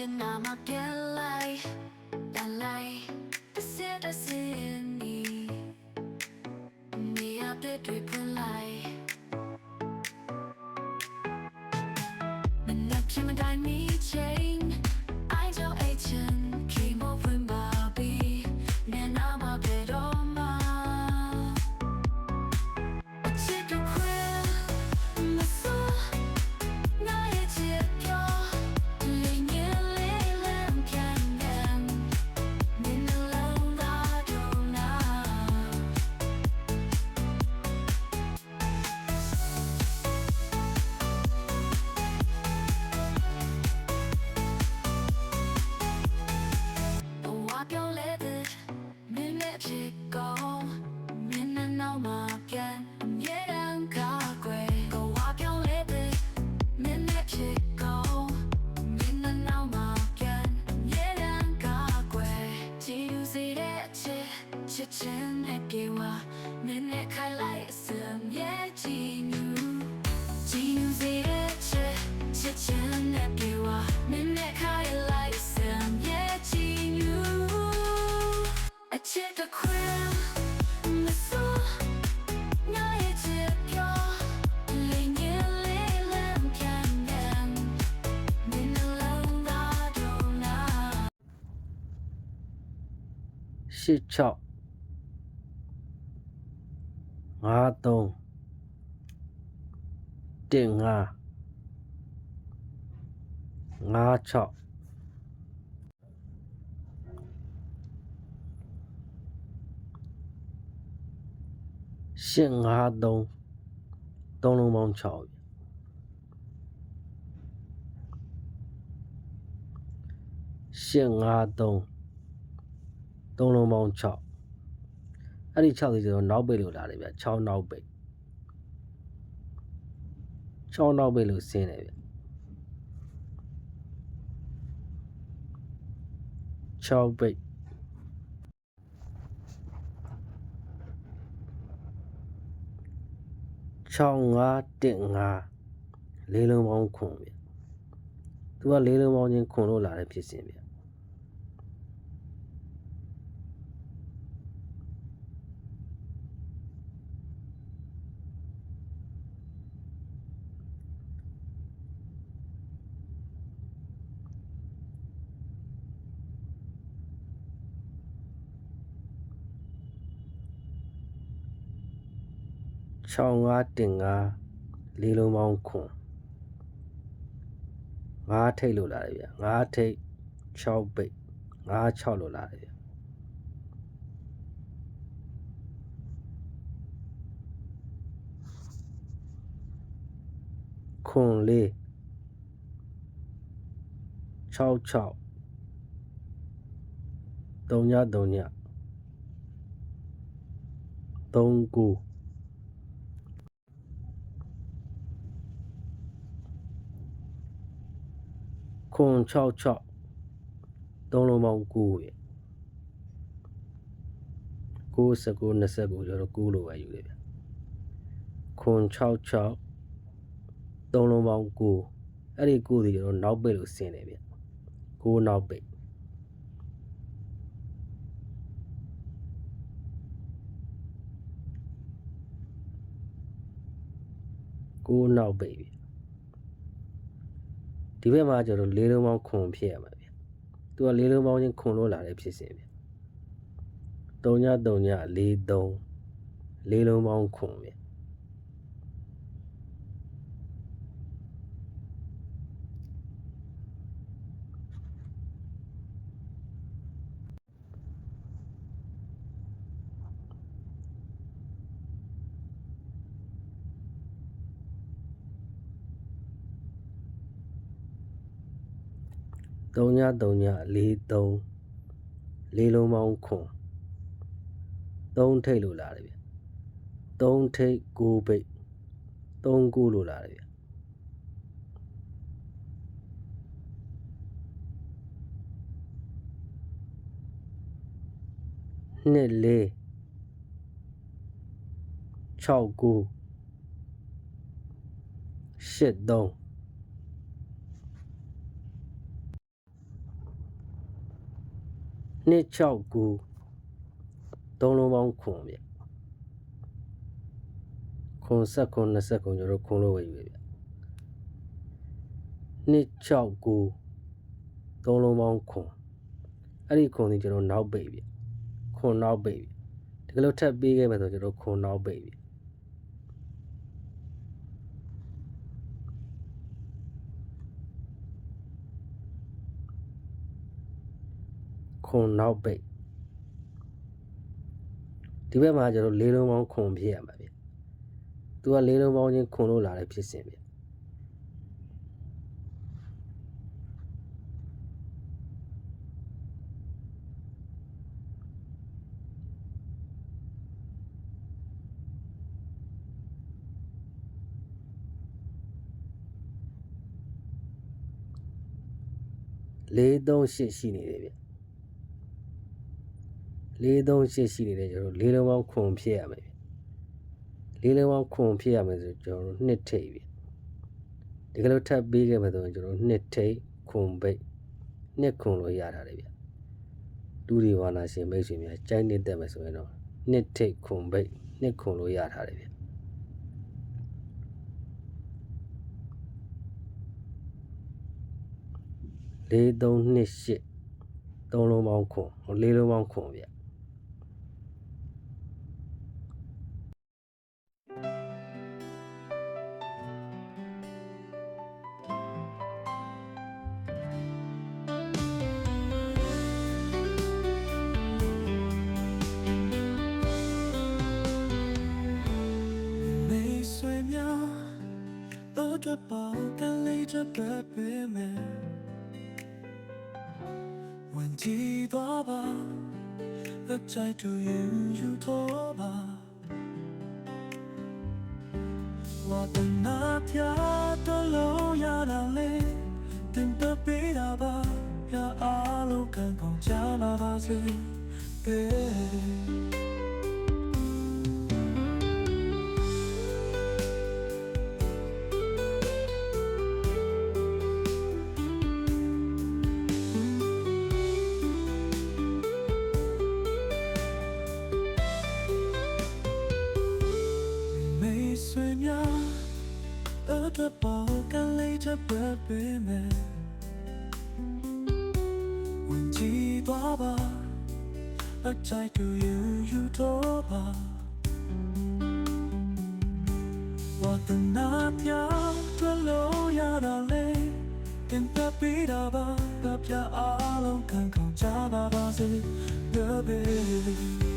ရှင်နာမပြလိုက်တလိုက်တစ်စက်တစ်စင်နီနေရတဲ့တွေ 86 53 15 56ရှင်း53 3လုံးပေါင်း6ရှင်း53 3သုံးလုံးပေါင်း6အဲ့ဒီ6ဒီကျွန်တော်နောက်ပိတ်လို့လာတယ်ဗျ6နောက်ပိတ်6နောက်ပိတ်လို့ဆင်းတယ်ဗျ6ပိတ်6 5တက်5လေးလုံးပေါင်းခွန်ဗျသူကလေးလုံးပေါင်းချင်းခွန်လို့လာတဲ့ဖြစ်စဉ်ဗျ 65တင်5လေးလုံးပေါင်းခွန်5ထိတ်လို့လာတယ်ဗျ5ထိတ်6ပိတ်5 6လို့လာတယ်ဗျခွန်လေး6 6 3ည3ည3 9ခွန်6 6သုံးလုံးပေါင်း9ရဲ့9 19 29ကျွန်တော်9လို့ပဲယူတယ်ဗျခွန်6 6သုံးလုံးပေါင်း9အဲ့ဒီ9ဒီကျွန်တော်နောက်ပိတ်လို့ဆင်းတယ်ဗျ9နောက်ပိတ်9နောက်ပိတ်ဗျ ဒီဘက်မှာကျွန်တော်လေးလုံးပေါင်းခွန်ဖြစ်ရမှာဗျသူကလေးလုံးပေါင်းချင်းခွန်လို့လာတဲ့ဖြစ်စဉ်ဗျ3ည3ည4 3လေးလုံးပေါင်းခွန်ဗျ 3ည3ည4 3လေးလုံးပေါင်းခွန်3ထိတ်လို့လာတယ်ဗျ3ထိတ်9ပိတ်3 9လို့လာတယ်ဗျနှစ်လေး6 9 8 3 269သုံးလုံးပေါင်းခွန်ဗျခွန်ဆက်ခွန်20ခွန်ကျွန်တော်တို့ခွန်လို့ပဲယူရဗျ269သုံးလုံးပေါင်းခွန်အဲ့ဒီခွန်ဒီကျွန်တော်နောက်ပိတ်ဗျခွန်နောက်ပိတ်ဗျတကယ်လို့ထပ်ပေးခဲ့မယ်ဆိုကျွန်တော်ခွန်နောက်ပိတ်ဗျ ခွန်နောက်ပိတ်ဒီဘက်မှာကျွန်တော်လေးလုံးပေါင်းခွန်ဖြစ်ရမှာဗျသူကလေးလုံးပေါင်းချင်းခွန်လို့လာတဲ့ဖြစ်စဉ်ဗျ438ရှိနေတယ်ဗျ 438ရှိနေတယ်ကျွန်တော်တို့လေးလုံးပေါင်းခွန်ဖြစ်ရမယ်ဗျလေးလုံးပေါင်းခွန်ဖြစ်ရမယ်ဆိုကျွန်တော်တို့နှစ်ထိပ်ဗျဒီကလေးထပ်ပေးခဲ့မယ်ဆိုရင်ကျွန်တော်တို့နှစ်ထိပ်ခွန်ပိတ်နှစ်ခွန်လို့ရတာတယ်ဗျလူဒီဝါနာရှင်မိတ်ဆွေများကြိုင်းနေတတ်မယ်ဆိုရင်တော့နှစ်ထိပ်ခွန်ပိတ်နှစ်ခွန်လို့ရတာတယ်ဗျလေးသုံးနှစ်ရှစ်သုံးလုံးပေါင်းခွန်ဟိုလေးလုံးပေါင်းခွန်ဗျ 饿着饱，干累着白白美。问几多吧，而在度云有多吧。我的那条的路呀那里，等的比那吧，呀阿路看空加那吧子，别。 the ball can later but be me ဝင်ကြည့်သွားပါအချိုက်သူ you you တော့ပါ What the night ya to lo ya da le Tin ta pi da ba ta pya a long kan kan cha ba ba se the baby